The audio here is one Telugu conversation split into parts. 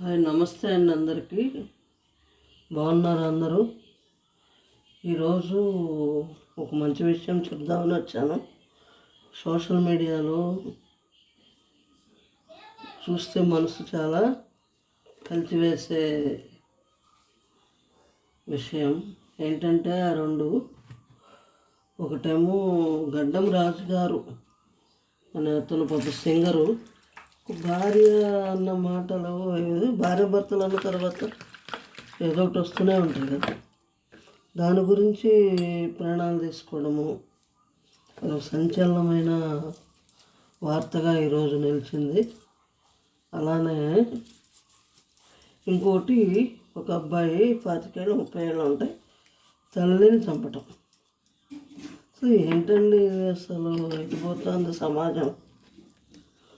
హాయ్ నమస్తే అండి అందరికీ. బాగున్నారు అందరూ? ఈరోజు ఒక మంచి విషయం చెప్దామని వచ్చాను. సోషల్ మీడియాలో చూస్తే మనసు చాలా కలిసివేసే విషయం. ఏంటంటే ఆ రెండు. ఒకటేమో గడ్డం రాజు గారు అనే అతను పెద్ద సింగరు. భార్య అన్న మాటలు భార్య భర్తలు అన్న తర్వాత ఏదో ఒకటి వస్తూనే ఉంటాయి కదా. దాని గురించి ప్రాణాలు తీసుకోవడము అది సంచలనమైన వార్తగా ఈరోజు నిలిచింది. అలానే ఇంకోటి ఒక అబ్బాయి పాతికేళ్ళు ముప్పై ఏళ్ళు ఉంటాయి తల్లిని చంపటం. సో ఏంటండి అసలు? అసలు ఎటుపోతుంది సమాజం?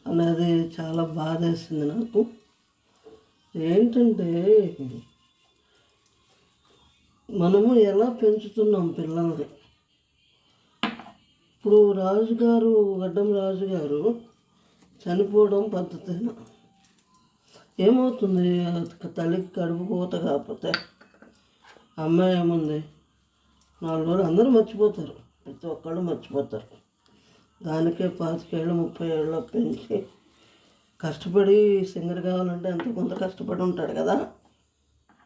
అనేది చాలా బాధేసింది నాకు. ఏంటంటే మనము ఎలా పెంచుతున్నాం పిల్లల్ని? ఇప్పుడు రాజుగారు గడ్డం రాజుగారు చనిపోవడం పద్ధతేనా? ఏమవుతుంది? తల్లికి కడుపు పోత కాకపోతే అమ్మాయి ఏముంది? నాలుగు రోజులు అందరూ మర్చిపోతారు. ప్రతి ఒక్కళ్ళు మర్చిపోతారు. దానికే పాతికేళ్ళు ముప్పై ఏళ్ళు పెంచి కష్టపడి సింగర్ కావాలంటే ఎంత కొంత కష్టపడి ఉంటాడు కదా?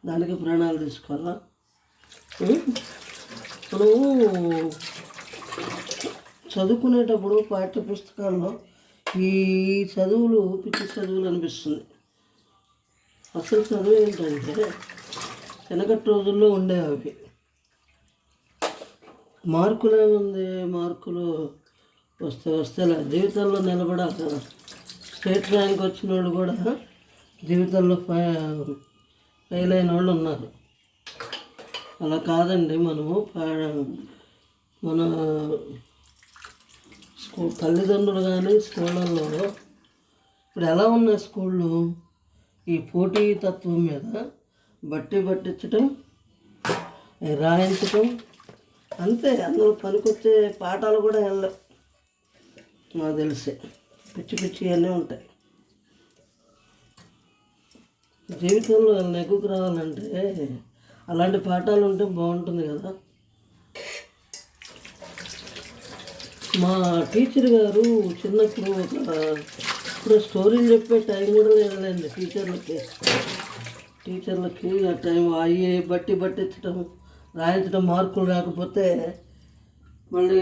దానికి ప్రాణాలు తీసుకోవాలా? ఇప్పుడు చదువుకునేటప్పుడు పాఠ్య పుస్తకాల్లో ఈ చదువులు పిచ్చి చదువులు అనిపిస్తుంది. అసలు చదువు ఏంటంటే వెనకటి రోజుల్లో ఉండేవి అవి. మార్కులు ఏముంది? మార్కులు వస్తే వస్తేలే జీవితంలో నిలబడాలి కదా స్టేట్ ర్యాంక్ వచ్చిన వాళ్ళు కూడా జీవితంలో ఫై- ఫెయిల్ అయిన వాళ్ళు ఉన్నారు. అలా కాదండి మనము పా- మన స్కూల్ తల్లిదండ్రులు కానీ స్కూళ్ళల్లో ఇప్పుడు ఎలా ఉన్నాయి స్కూళ్ళు? ఈ పోటీ తత్వం మీద బట్టి పట్టించటం రాయించటం అంతే. అందులో పనికొచ్చే పాఠాలు కూడా వెళ్ళవు నాకు తెలిసి. పిచ్చి పిచ్చి అన్నీ ఉంటాయి. జీవితంలో నెగ్గుకు రావాలంటే అలాంటి పాఠాలు ఉంటే బాగుంటుంది కదా. మా టీచర్ గారు చిన్నప్పుడు ఒక ఇప్పుడు స్టోరీలు చెప్పే టైం కూడా లేదండి టీచర్లకి. టీచర్లకి ఆ టైం అయ్యి బట్టి పట్టించడం రాయించడం మార్కులు రాకపోతే మళ్ళీ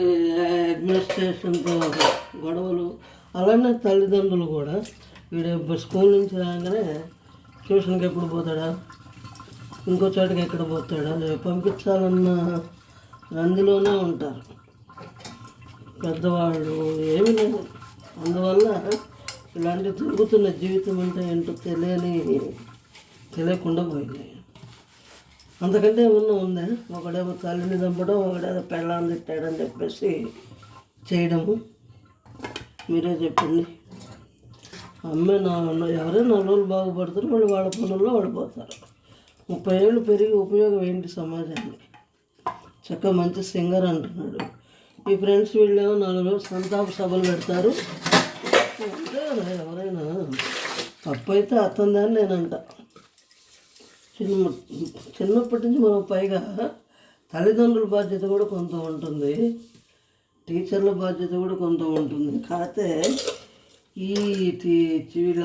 అడ్మినిస్ట్రేషన్తో గొడవలు అలానే తల్లిదండ్రులు కూడా వీడు స్కూల్ నుంచి రాగానే ట్యూషన్కి ఎప్పుడు పోతాడా? ఇంకో చోటకి ఎక్కడ పోతాడా? లేదా పంపించాలన్న అందులోనే ఉంటారు. పెద్దవాళ్ళు ఏమి లేదు అందువల్ల ఇలాంటి తిరుగుతున్న జీవితం అంటే ఏంటో తెలియని తెలియకుండా పోయింది. అంతకంటే ఏమన్నా ఉందా? ఒకడేమో తల్లిని చంపడం ఒకడేమో పెళ్ళాన్ని తిట్టాడని చెప్పేసి చేయడము. మీరే చెప్పండి. అమ్మాయి నా ఎవరైనా నలుగురు బాగుపడతారు మళ్ళీ వాళ్ళ పనుల్లో పడిపోతారు ముప్పై ఏళ్ళు పెరిగి ఉపయోగం ఏంటి సమాజాన్ని చక్కగా మంచి సింగర్ అంటున్నాడు. ఈ ఫ్రెండ్స్ వీళ్ళేమో నాలుగు సంతాప సభలు పెడతారు. ఎవరైనా తప్పు అయితే అత్తందని నేనంట. చిన్న చిన్నప్పటి నుంచి మనం పైగా తల్లిదండ్రుల బాధ్యత కూడా కొంత ఉంటుంది. టీచర్ల బాధ్యత కూడా కొంత ఉంటుంది. కాకపోతే ఈ వీళ్ళ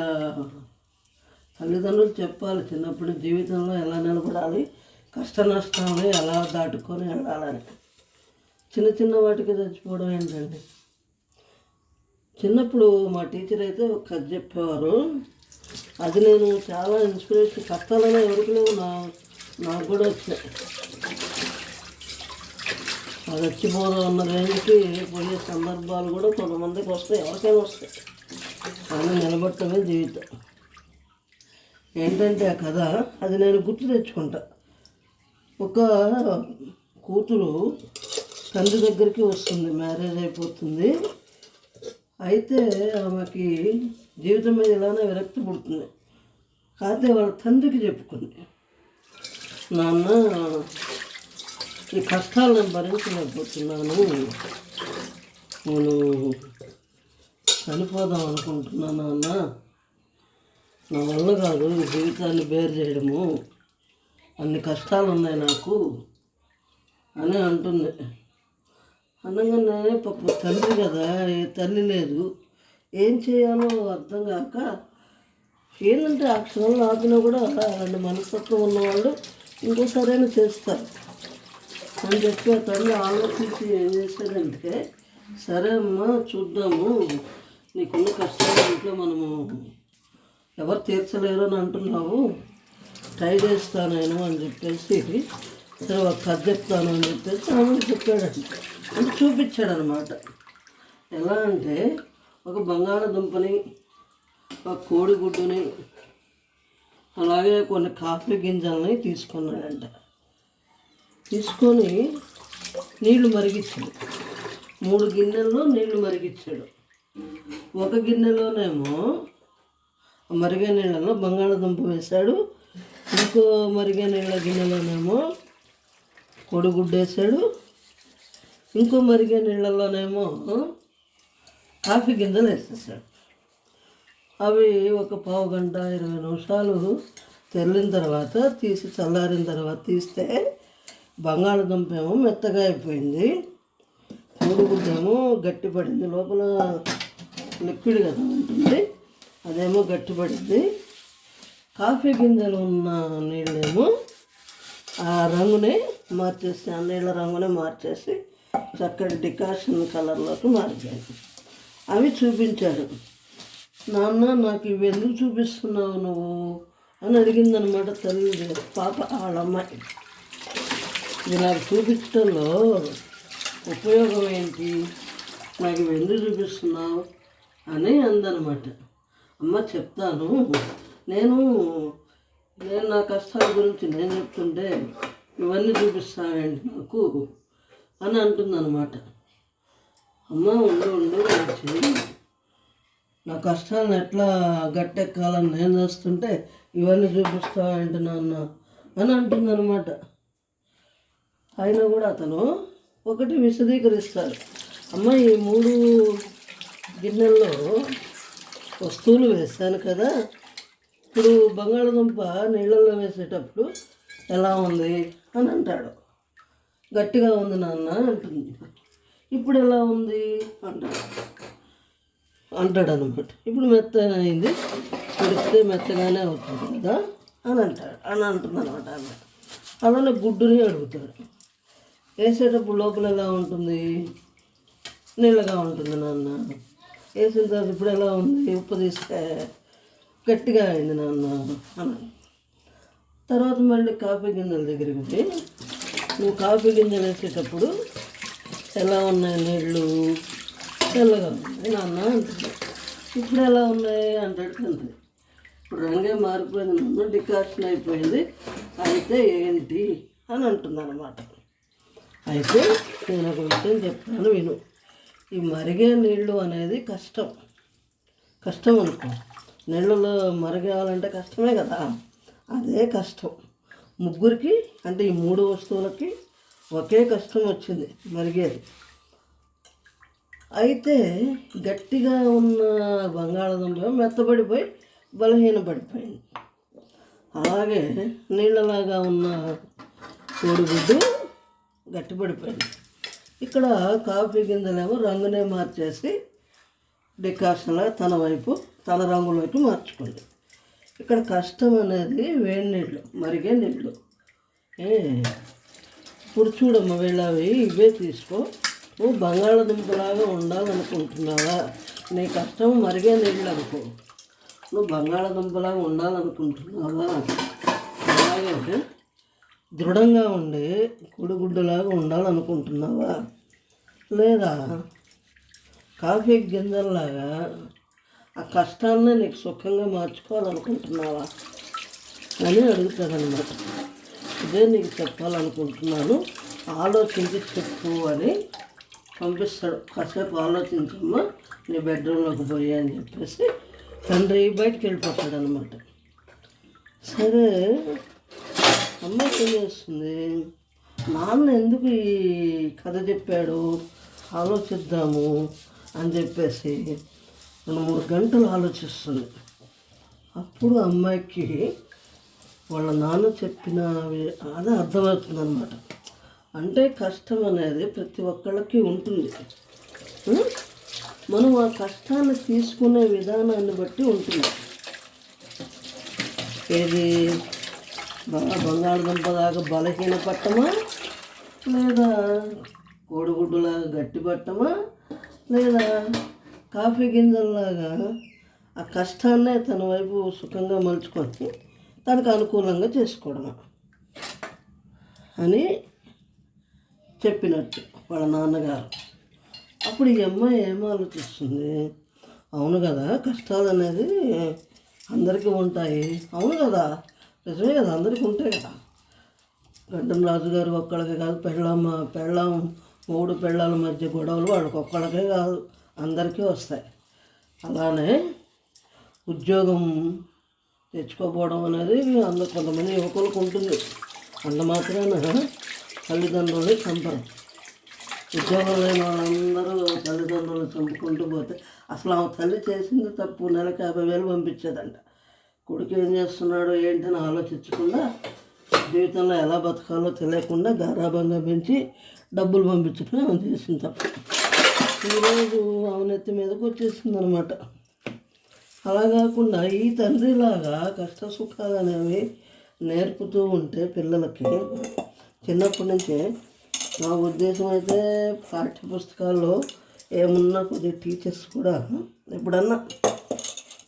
తల్లిదండ్రులు చెప్పాలి చిన్నప్పుడు జీవితంలో ఎలా నిలబడాలి కష్ట నష్టాలు ఎలా దాటుకొని వెళ్ళాలని. చిన్న చిన్న వాటికి చచ్చిపోవడం ఏంటండి? చిన్నప్పుడు మా టీచర్ అయితే ఒక కథ చెప్పేవారు. అది నేను చాలా ఇన్స్పిరేషన్ కష్టాలనే ఎవరికి లేవు నా నాకు కూడా వచ్చాయి. అది వచ్చిపోదాం అన్న రేంజ్కి పోయే సందర్భాలు కూడా కొంతమందికి వస్తాయి ఎవరికైనా వస్తాయి. కానీ నిలబడటమే జీవితం. ఏంటంటే ఆ కథ అది నేను గుర్తు తెచ్చుకుంటా. ఒక కూతురు తండ్రి దగ్గరికి వస్తుంది మ్యారేజ్ అయిపోతుంది. అయితే ఆమెకి జీవితం మీద ఇలానే విరక్తి పుడుతుంది. కాకపోతే వాళ్ళ తండ్రికి చెప్పుకుంది నాన్న ఈ కష్టాలను భరించలేకపోతున్నాను. నేను చనిపోదాం అనుకుంటున్నాను అన్న నా వల్ల కాదు జీవితాన్ని బేర్ చేయడము. అన్ని కష్టాలు ఉన్నాయి నాకు అని అంటుంది. అనగానే పాప తల్లి కదా ఏ తల్లి లేదు. ఏం చేయాలో అర్థం కాక ఏంటంటే ఆ క్షణంలో ఆపినా కూడా అలాంటి మనస్తత్వం ఉన్నవాళ్ళు ఇంకోసారైనా చేస్తారు. అని చెప్పి తల్లి ఆలోచించి ఏం చేశారంటే సరే అమ్మా చూద్దాము. నీకున్న కష్టాలు ఇంట్లో మనము ఎవరు తీర్చలేరు అని అంటున్నావు. ట్రై చేస్తాను నేను అని చెప్పేసి సరే ఒక కథ చెప్తాను అని చెప్పేసి ఆమె చెప్పాడంట. అంటే చూపించాడనమాట. ఎలా అంటే ఒక బంగాళదుంపని ఒక కోడిగుడ్డుని అలాగే కొన్ని కాఫీ గింజల్ని తీసుకున్నాడంట. తీసుకొని నీళ్ళు మరిగించాడు. మూడు గిన్నెల్లో నీళ్ళు మరిగించాడు. ఒక గిన్నెలోనేమో మరిగే నీళ్ళలో బంగాళదుంప వేశాడు. ఇంకో మరిగే నీళ్ళ గిన్నెలోనేమో కొడుగుడ్డు వేసాడు ఇంకో మరిగే నీళ్ళలోనేమో కాఫీ గింజలు వేసేసాడు. అవి ఒక పావు గంట ఇరవై నిమిషాలు తెల్లిన తర్వాత తీసి చల్లారిన తర్వాత తీస్తే బంగాళదుంప ఏమో మెత్తగా అయిపోయింది. కోడిగుడ్డు ఏమో గట్టిపడింది. లోపల లిక్విడ్ కదా ఉంటుంది. అదేమో గట్టిపడింది. కాఫీ గింజలు ఉన్న నీళ్ళేమో ఆ రంగుని మార్చేసి ఆ నీళ్ళ రంగుని మార్చేసి చక్కటి డికాషన్ కలర్లోకి మారిపోయింది అవి చూపించాడు నాన్న నాకు ఇవి ఎందుకు చూపిస్తున్నావు నువ్వు? అని అడిగిందనమాట తల్లి. పాప వాళ్ళ అమ్మాయి. ఇది నాకు చూపించడంలో ఉపయోగం ఏంటి? నాకు ఎందుకు చూపిస్తున్నావు? అని అందనమాట. అమ్మ చెప్తాను. నేను నేను నా కష్టాల గురించి నేను చెప్తుంటే ఇవన్నీ చూపిస్తావేంటి నాకు? అని అంటుందన్నమాట. అమ్మ ఉండు ఉండు వచ్చి నా కష్టాలను ఎట్లా గట్టెక్కాలని నేను చేస్తుంటే ఇవన్నీ చూపిస్తావేంటి నాన్న? అని అంటుందన్నమాట. అయినా కూడా అతను ఒకటి విశదీకరిస్తాడు అమ్మ ఈ మూడు గిన్నెల్లో వస్తువులు వేస్తాను కదా. ఇప్పుడు బంగాళదుంప నీళ్ళల్లో వేసేటప్పుడు ఎలా ఉంది అని అంటాడు. గట్టిగా ఉంది నాన్న అంటుంది. ఇప్పుడు ఎలా ఉంది అంటాడు. అంటాడు అనమాట ఇప్పుడు మెత్తగా అయింది. పెడితే మెత్తగానే అవుతుంది కదా అని అంటాడు. అని అంటుంది అనమాట ఆమె అలానే గుడ్డుని అడుగుతాడు. వేసేటప్పుడు లోపల ఎలా ఉంటుంది? నీళ్ళగా ఉంటుంది నాన్న. వేసిన తర్వాత ఇప్పుడు ఎలా ఉంది? ఉప్పు తీస్తే గట్టిగా అయింది నాన్న అని తర్వాత మళ్ళీ కాఫీ గింజల దగ్గరికి పోయి నువ్వు కాఫీ గింజలు వేసేటప్పుడు ఎలా ఉన్నాయి నీళ్ళు? తెల్లగా ఉంది నాన్న అంటుంది. ఇప్పుడు ఎలా ఉన్నాయి? అంటాడు తండ్రి. ఇప్పుడు రంగే మారిపోయింది నాన్న డికాషన్ అయిపోయింది. అయితే ఏంటి? అని అంటుంది అనమాట అయితే నేను ఒక విషయం చెప్తాను విను. ఈ మరిగే నీళ్ళు అనేది కష్టం. కష్టం అనుకో. నీళ్ళలో మరిగేయాలంటే కష్టమే కదా. అదే కష్టం. ముగ్గురికి అంటే ఈ మూడు వస్తువులకి ఒకే కష్టం వచ్చింది మరిగేది. అయితే గట్టిగా ఉన్న బంగాళదుంప మెత్తబడిపోయి బలహీనపడిపోయింది. అలాగే నీళ్ళలాగా ఉన్న కోడిగుడ్డు గట్టిపడిపోయింది. ఇక్కడ కాఫీ గింజలేమో రంగునే మార్చేసి డికాషన్లా తన వైపు తన రంగులోకి మార్చుకుంది. ఇక్కడ కష్టం అనేది వేడి నీళ్ళు మరిగే నీళ్ళు. ఏ ఇప్పుడు చూడమ్మ వెళ్ళావి ఇవే తీసుకో. నువ్వు బంగాళదుంపలాగా ఉండాలనుకుంటున్నావా? నీ కష్టం మరిగే నీళ్ళు అనుకో. నువ్వు బంగాళదుంపలాగా ఉండాలనుకుంటున్నావా? అలాగే దృఢంగా ఉండి కుడిగుడ్డులాగా ఉండాలనుకుంటున్నావా? లేదా కాఫీ గింజల్లాగా ఆ కష్టాన్ని నీకు సుఖంగా మార్చుకోవాలనుకుంటున్నావా? అని అడుగుతాడనమాట ఇదే నీకు చెప్పాలనుకుంటున్నాను. ఆలోచించి చెప్పు అని పంపిస్తాడు. కాసేపు ఆలోచించమ్మా నీ బెడ్రూమ్లోకి పోయి అని చెప్పేసి తండ్రి బయటికి వెళ్ళిపోతాడు అనమాట సరే అమ్మ ఏం చేస్తుంది నాన్న ఎందుకు ఈ కథ చెప్పాడు? ఆలోచిద్దాము అని చెప్పేసి రెండు మూడు గంటలు ఆలోచిస్తుంది. అప్పుడు అమ్మాయికి వాళ్ళ నాన్న చెప్పిన అదే అర్థమవుతుంది అనమాట అంటే కష్టం అనేది ప్రతి ఒక్కళ్ళకి ఉంటుంది. మనం ఆ కష్టాన్ని తీసుకునే విధానాన్ని బట్టి ఉంటుంది. ఏది? బంగాళదుంప దాకా బలహీన పట్టమా? లేదా కోడిగుడ్డులాగా గట్టి పట్టమా? లేదా కాఫీ గింజల్లాగా ఆ కష్టాన్నే తన వైపు సుఖంగా మలుచుకొని తనకు అనుకూలంగా చేసుకోవడమా అని చెప్పినట్టు వాళ్ళ నాన్నగారు. అప్పుడు ఈ అమ్మాయి ఏం ఆలోచిస్తుంది? అవును కదా కష్టాలు అనేది అందరికీ ఉంటాయి. అవును కదా? నిజమే కదా అందరికీ ఉంటాయి కదా. గడ్డం రాజుగారు ఒక్కళ్ళకే కాదు పెళ్ళమ్మ పెళ్ళం మూడు పెళ్ళాల మధ్య గొడవలు వాళ్ళకి ఒక్కళ్ళకే కాదు అందరికీ వస్తాయి. అలానే ఉద్యోగం తెచ్చుకోపోవడం అనేది అందరు కొంతమంది యువకులకు ఉంటుంది. అంత మాత్రాన తల్లిదండ్రులు చంపరు. ఉద్యోగం లేని వాళ్ళందరూ తల్లిదండ్రులు చంపుకుంటూ పోతే అసలు ఆమె తల్లి చేసింది తప్పు నెలకి యాభై వేలు పంపించేదంట. కొడుకు ఏం చేస్తున్నాడు ఏంటని ఆలోచించకుండా జీవితంలో ఎలా బతకాలో తెలియకుండా గారాభంగా పెంచి డబ్బులు పంపించడం ఆమె చేసింది తప్పు. ఈరోజు ఆమె మీదకి వచ్చేసింది అనమాట అలా కాకుండా ఈ తండ్రిలాగా కష్ట సుఖాలు అనేవి నేర్పుతూ ఉంటే పిల్లలకి చిన్నప్పటి నుంచే నా ఉద్దేశం అయితే పాఠ్య పుస్తకాల్లో ఏమున్నా కొద్దిగా టీచర్స్ కూడా ఎప్పుడన్నా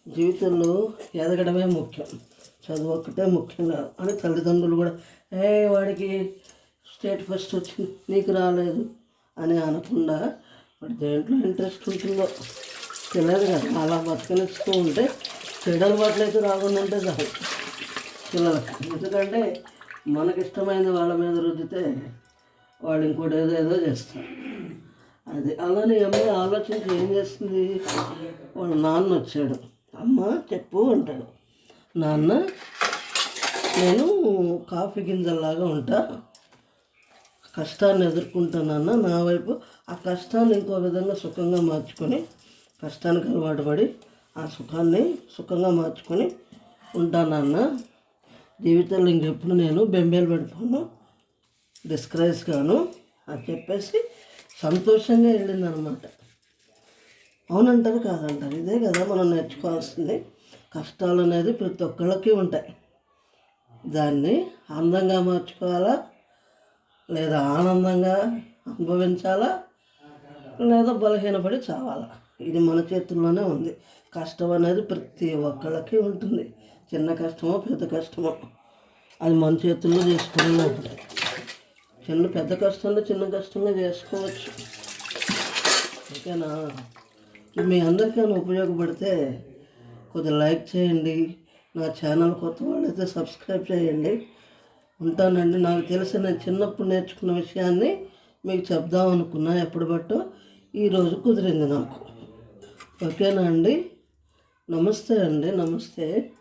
జీవితంలో ఎదగడమే ముఖ్యం. చదువు ఒక్కటే ముఖ్యం కాదు. అని తల్లిదండ్రులు కూడా ఏ వాడికి స్టేట్ ఫస్ట్ వచ్చింది నీకు రాలేదు అని అనకుండా వాడు దేంట్లో ఇంట్రెస్ట్ ఉంటుందో తెలియదు కదా. అలా బతకనిస్తూ ఉంటే చెడు అలవాట్లు అయితే రాకుండా ఉంటే చాలు. పిల్లలకి. ఎందుకంటే మనకిష్టమైనది వాళ్ళ మీద రుద్దితే వాళ్ళు ఇంకోటి ఏదో ఏదో చేస్తారు. అది. అలానే ఈ అమ్మాయి ఆలోచించి ఏం చేస్తుంది? వాళ్ళ నాన్న వచ్చాడు. అమ్మ చెప్పు అంటాడు. నాన్న నేను కాఫీ గింజల్లాగా ఉంటా. కష్టాన్ని ఎదుర్కొంటానన్న నా వైపు ఆ కష్టాన్ని ఇంకో విధంగా సుఖంగా మార్చుకొని కష్టానికి అలవాటు పడి ఆ సుఖాన్ని సుఖంగా మార్చుకొని ఉంటానన్న జీవితంలో ఇంకెప్పుడు నేను బెంబేలు పెడిపోను డిస్క్రైజ్గాను అని చెప్పేసి సంతోషంగా వెళ్ళిందనమాట. అవునంటారు కాదంటారు. ఇదే కదా మనం నేర్చుకోవాల్సింది. కష్టాలు అనేది ప్రతి ఒక్కళ్ళకి ఉంటాయి. దాన్ని అందంగా మార్చుకోవాలా? లేదా ఆనందంగా అనుభవించాలా? లేదా బలహీనపడి చావాలా? ఇది మన చేతుల్లోనే ఉంది. కష్టం అనేది ప్రతి ఒక్కళ్ళకి ఉంటుంది. చిన్న కష్టమో పెద్ద కష్టమో. అది మన చేతుల్లో చేసుకునే ఉంటుంది చిన్న పెద్ద కష్టంలో చిన్న కష్టంగా చేసుకోవచ్చు. ఓకేనా? మీ అందరికైనా ఉపయోగపడితే కొద్దిగా లైక్ చేయండి. నా ఛానల్ కొత్త వాళ్ళైతే సబ్స్క్రైబ్ చేయండి. ఉంటానండి. నాకు తెలిసిన నేను చిన్నప్పుడు నేర్చుకున్న విషయాన్ని మీకు చెప్దాం అనుకున్నా ఎప్పుడు బట్టో ఈరోజు కుదిరింది నాకు. ఓకేనా అండి? నమస్తే అండి. నమస్తే.